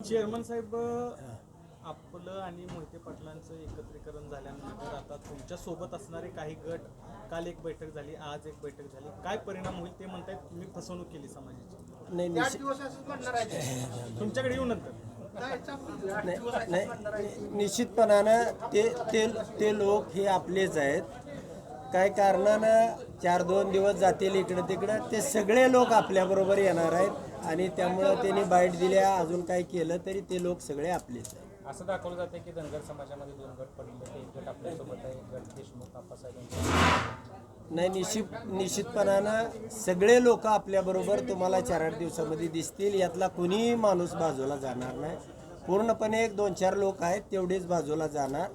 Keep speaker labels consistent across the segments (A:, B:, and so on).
A: Chairman साहेब आपलं आणि मोहिते पाटलांचं एकत्रीकरण झाल्यानंतर आता तुमच्यासोबत असणारे काही गट काल एक बैठक झाली आज एक बैठक झाली काय परिणाम होईल ते म्हणतायत तुम्ही फसवणूक केली समाजाची
B: नाही
C: आठ
B: निश्चित
C: दिवस असंच म्हणणार आहे
A: तुमच्याकडे येऊ नंतर.
C: आठ
B: नाही
C: दिवस असंच
B: नाही
C: म्हणणार आहे.
B: निश्चितपणानं ते ते ते लोक हे आपलेच आहेत काय कारणानं चार दोन दिवस जातील इकडं तिकडं. ते सगळे लोक आपल्याबरोबर येणार आहेत आणि त्यामुळं त्यांनी बाईट दिल्या अजून काय केलं तरी ते लोक सगळे आपलेच आहेत.
D: असं दाखवलं जाते की धनगर समाजामध्ये दोन गट पडले ते एक गट आपल्यासोबत आहे एक गट देशमुख आप्पासाहेबांचे
B: नाही निश्चित निश्चितपणानं सगळे लोक आपल्याबरोबर तुम्हाला चार आठ दिवसामध्ये दिसतील. यातला कुणीही माणूस बाजूला जाणार नाही. पूर्णपणे एक दोन चार लोक आहेत तेवढेच बाजूला जाणार.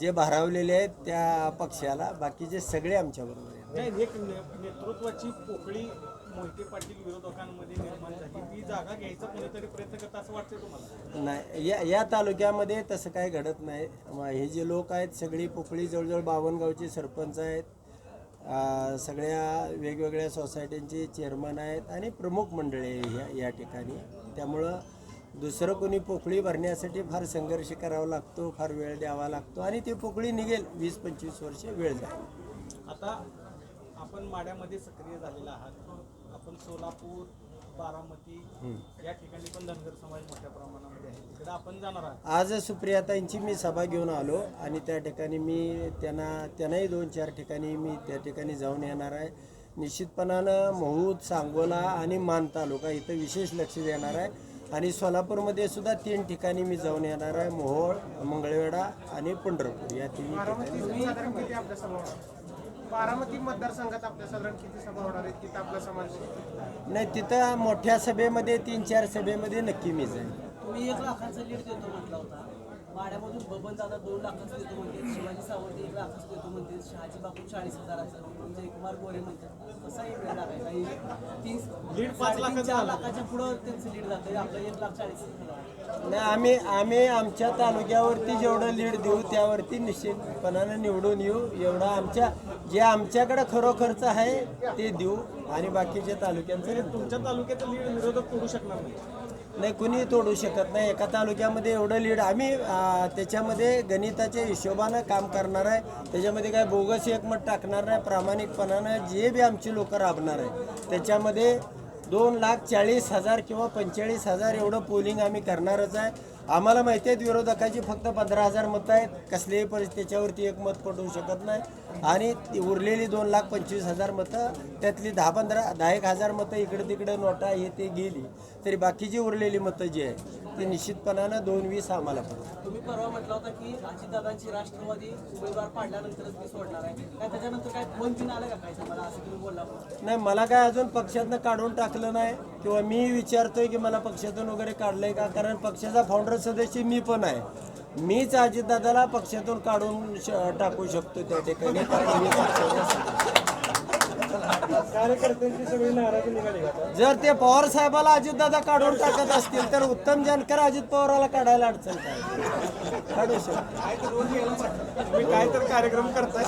B: जे भारावलेले आहेत त्या पक्षाला बाकीचे सगळे आमच्याबरोबर आहेत.
A: नाही एक ने- नेतृत्वाची पोकळी मोहिते पाटील विरोधकांमध्ये निर्माण झाली. ती जागा घ्यायचा कोणीतरी प्रयत्न करत असं वाटतंय तुम्हाला?
B: नाही या या तालुक्यामध्ये तसं काही घडत नाही. म हे जे लोक आहेत सगळी पोकळी जवळजवळ बावन्न गावचे सरपंच आहेत. आ, सगळ्या वेगवेगळ्या सोसायट्यांचे चेअरमन आहेत आणि प्रमुख मंडळी आहे ह्या या ठिकाणी. त्यामुळं दुसरं कोणी पोकळी भरण्यासाठी फार संघर्ष करावा लागतो फार वेळ द्यावा लागतो आणि ती पोकळी निघेल. वीस पंचवीस वर्ष वेळ जाईल.
A: आता आपण माड्यामध्ये सक्रिय झालेला आहात. आपण सोलापूर बारामती या ठिकाणी पण धनगर समाज मोठ्या प्रमाणामध्ये आहे. तिकडे आपण जाणार आहात.
B: आज सुप्रियाताईंची मी सभा घेऊन आलो आणि त्या ठिकाणी मी त्यांना त्यांनाही दोन चार ठिकाणी मी त्या ठिकाणी जाऊन येणार आहे. निश्चितपणानं महूद सांगोला आणि मान तालुका इथं विशेष लक्ष देणार आहे. आणि सोलापूरमध्ये सुद्धा तीन ठिकाणी मी जाऊन येणार आहे. मोहोळ मंगळवेढा आणि पंढरपूर. या तिन्ही ठिकाणी
C: बारामती साधारण किती आपल्या सभा होणार बारामती मतदारसंघात आपल्या साधारण किती सभा होणार आहेत? तिथं आपला समाज
B: नाही तिथं मोठ्या सभेमध्ये तीन चार सभेमध्ये नक्की मी जाईन.
E: तुम्ही एक लाखाचा लीड देतो म्हटला होता. माड्यामधून बबन दादा दोन लाखाचं देतो म्हणते शिवाजी सावंत एक लाखाचं देतो म्हणते शहाजी बापू चाळीस हजाराचं जयकुमार गोरे म्हणतात. कसाही वेळ लागायचा. तीन
A: लीड पाच लाखाचं
E: चार. लाखाच्या पुढं त्यांचं लीड जातं आपलं एक लाख चाळीस हजार.
B: नाही आम्ही आम्ही आमच्या तालुक्यावरती जेवढं लीड देऊ त्यावरती निश्चितपणानं निवडून येऊ. एवढं आमच्या जे आमच्याकडे खरोखरचं आहे ते देऊ. आणि बाकीच्या तालुक्यांचं
A: तुमच्या तालुक्याचं लीड विरोधक तोडू शकणार नाही.
B: नाही कुणी तोडू शकत नाही. एका तालुक्यामध्ये एवढं लीड आम्ही त्याच्यामध्ये गणिताच्या हिशोबानं काम करणार आहे. त्याच्यामध्ये काय बोगस एकमत टाकणार नाही प्रामाणिकपणानं जे बी आमची लोक राबणार आहे. त्याच्यामध्ये दोन लाख चाळीस हजार किंवा पंचेचाळीस हजार एवढं पोलिंग आम्ही करणारच आहे. आम्हाला माहिती आहेत विरोधकाची फक्त पंधरा हजार मतं आहेत. कसल्याही परिस्थिती त्याच्यावरती एक मत पडू शकत नाही. आणि उरलेली दोन लाख पंचवीस हजार मतं त्यातली दहा पंधरा दहा एक हजार मतं इकडे तिकडे नोटा हे ते गेली. तरी बाकीची उरलेली मतं जी आहे ती निश्चितपणानं दोन वीस आम्हाला पडतात.
E: तुम्ही परवा म्हटलं होता की अजितदादांची राष्ट्रवादी उमेदवार पाडल्यानंतरच मी सोडणार आहे. काय त्याच्यानंतर काय फोन पिन आलं का काय? तुम्हाला असं तुम्ही बोलला.
B: नाही मला काय अजून पक्षातनं काढून टाकलं नाही किंवा मी विचारतोय की मला पक्षातून वगैरे काढलंय का? कारण पक्षाचा फाउंडर सदस्य मी पण आहे. मीच अजितदादाला पक्षातून काढून टाकू शकतो त्या ठिकाणी.
A: कार्यकर्त्यांची सगळी नाराजी निघाली
B: जर ते पवार साहेबाला अजितदादा काढून टाकत असतील तर उत्तम जानकर अजित पवाराला काढायला अडचण काय? काढू शकतो.
A: काय तर कार्यक्रम करताय.